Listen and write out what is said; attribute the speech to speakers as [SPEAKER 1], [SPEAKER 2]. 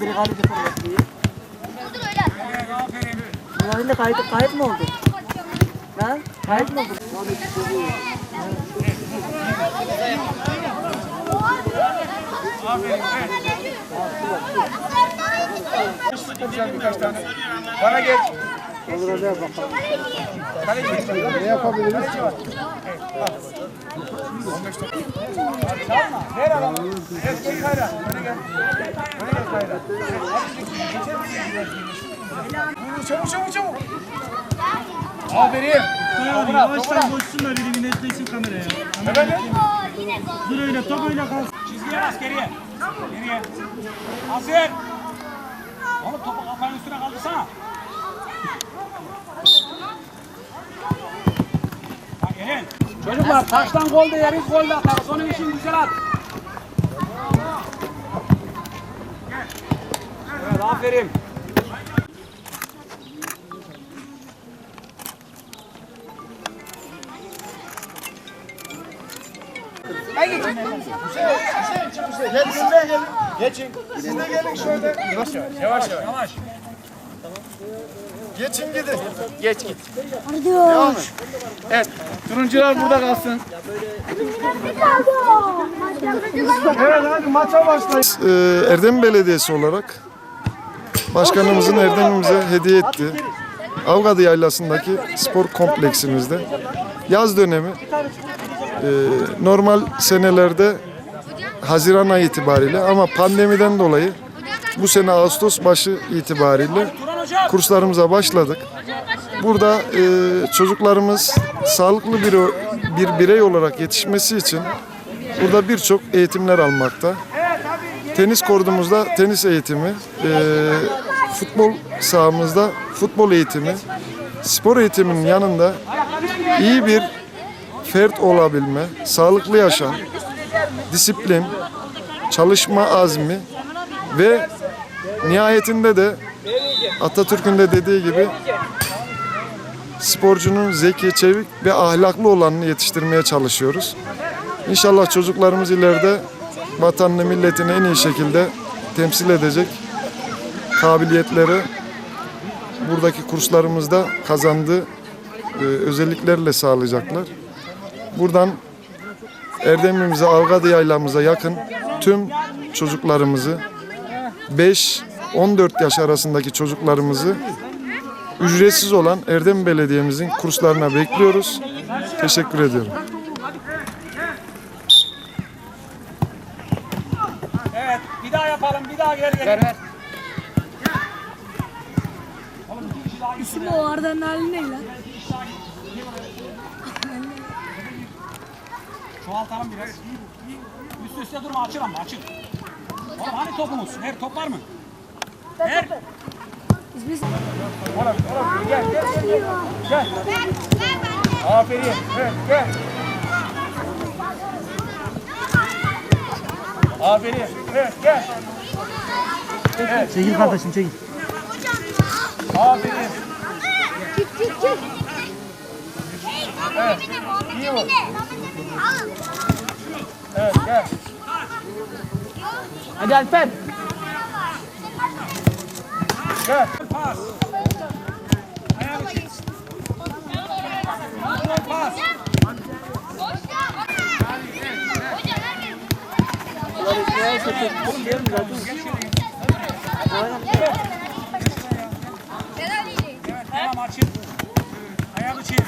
[SPEAKER 1] Biri kaleci forveti. Bunların da kayıt, kayıt mı oldu? Ha? Kayıt mı oldu?
[SPEAKER 2] birkaç tane. Bana gel.
[SPEAKER 1] Olur hadi bakalım.
[SPEAKER 2] Ne yapabiliriz? Ver adamı. Evet gel Kayra. Öne gel. Öne gel Kayra.
[SPEAKER 3] Netlesin kameraya.
[SPEAKER 2] Efendim?
[SPEAKER 3] Dur öyle top kalsın.
[SPEAKER 4] Çizgiye bas geriye. Geriye. Hazır. Oğlum topu üstüne kaldırsana. Bak. Çocuklar taştan gol de yeriz gol de atarız. Onun için güzel at. Evet aferin.
[SPEAKER 2] Gel siz de gelin. Geçin. Siz de gelin şöyle. Yavaş yavaş. Yavaş yavaş.
[SPEAKER 4] Yavaş.
[SPEAKER 2] Geçin gidin. Geç git. Devam et. Evet. Turuncular burada kalsın. Evet hadi maça başlayın.
[SPEAKER 5] Ee, Erdem Belediyesi olarak başkanımızın Erdem'imize hediye ettiği Avgadı Yaylası'ndaki spor kompleksimizde yaz dönemi e, normal senelerde Haziran ayı itibariyle ama pandemiden dolayı bu sene Ağustos başı itibariyle kurslarımıza başladık. Burada e, çocuklarımız sağlıklı bir, bir birey olarak yetişmesi için burada birçok eğitimler almakta. Tenis kordumuzda tenis eğitimi, e, futbol sahamızda futbol eğitimi, spor eğitiminin yanında iyi bir fert olabilme, sağlıklı yaşam, disiplin, çalışma azmi ve nihayetinde de Atatürk'ün de dediği gibi sporcunun zeki, çevik ve ahlaklı olanını yetiştirmeye çalışıyoruz. İnşallah çocuklarımız ileride vatanını, milletini en iyi şekilde temsil edecek kabiliyetleri buradaki kurslarımızda kazandığı e, özelliklerle sağlayacaklar. Buradan Erdemimize, Algadı Yaylamıza yakın tüm çocuklarımızı 5-14 yaş arasındaki çocuklarımızı ücretsiz olan Erdem Belediye'mizin kurslarına bekliyoruz. Teşekkür ediyorum.
[SPEAKER 4] Evet bir daha yapalım bir daha geri geri. Ver.
[SPEAKER 6] İsim o Arda'nın hali ne lan?
[SPEAKER 4] Çoğaltalım biraz. Üst üste durma açıl ama açıl. Oğlum hani topumuz? Ver top var mı? Ver.
[SPEAKER 2] Gel gel gel. Gel. Aferin. Evet gel. Aferin. Evet gel.
[SPEAKER 3] Çekil kardeşim çekil.
[SPEAKER 2] Aferin.
[SPEAKER 7] Çık çık çık. Evet. İyi vur.
[SPEAKER 2] Evet gel.
[SPEAKER 1] Hadi Alper.
[SPEAKER 2] Gel.
[SPEAKER 4] Pas. Ayağını çek. Pas. Tamam açıl. Ayağını çek.